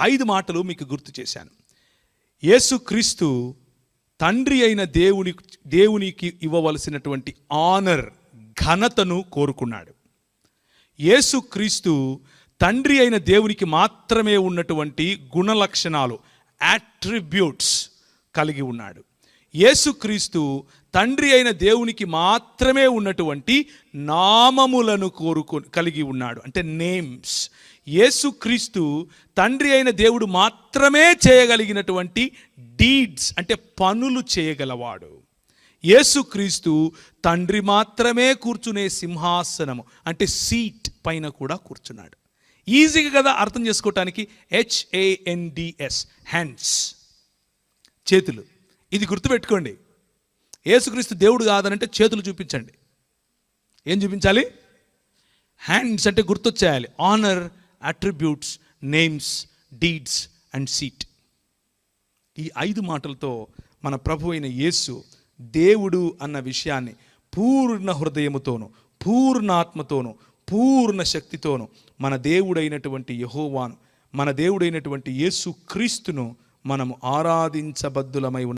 ఐదు మాటలు మీకు గుర్తు చేశాను. యేసుక్రీస్తు తండ్రి అయిన దేవుని దేవునికి ఇవ్వవలసినటువంటి ఆనర్ ఘనతను కోరుకున్నాడు. యేసుక్రీస్తు తండ్రి అయిన దేవునికి మాత్రమే ఉన్నటువంటి గుణ లక్షణాలు యాట్రిబ్యూట్స్ కలిగి ఉన్నాడు. యేసుక్రీస్తు తండ్రి అయిన దేవునికి మాత్రమే ఉన్నటువంటి నామములను కోరుకు కలిగి ఉన్నాడు. అంటే నేమ్స్. యేసుక్రీస్తు తండ్రి అయిన దేవుడు మాత్రమే చేయగలిగినటువంటి డీడ్స్ అంటే పనులు చేయగలవాడు. యేసుక్రీస్తు తండ్రి మాత్రమే కూర్చునే సింహాసనము అంటే సీట్ పైన కూడా కూర్చున్నాడు. ఈజీగా కదా అర్థం చేసుకోవటానికి హెచ్ఏఎన్డిఎస్ హ్యాండ్స్ చేతులు. ఇది గుర్తుపెట్టుకోండి. యేసుక్రీస్తు దేవుడు కాదనంటే చేతులు చూపించండి. ఏం చూపించాలి? హ్యాండ్స్ అంటే గుర్తొచ్చేయాలి. Honour attributes names deeds and seat ఈ ఐదు మాటలతో మన ప్రభు అయిన యేసు దేవుడు అన్న విషయాన్ని పూర్ణ హృదయముతోను పూర్ణాత్మతోను పూర్ణ శక్తితోను మన దేవుడైనటువంటి యహోవాను మన దేవుడైనటువంటి యేసు క్రీస్తును మనము ఆరాధించబద్దులమై ఉన్న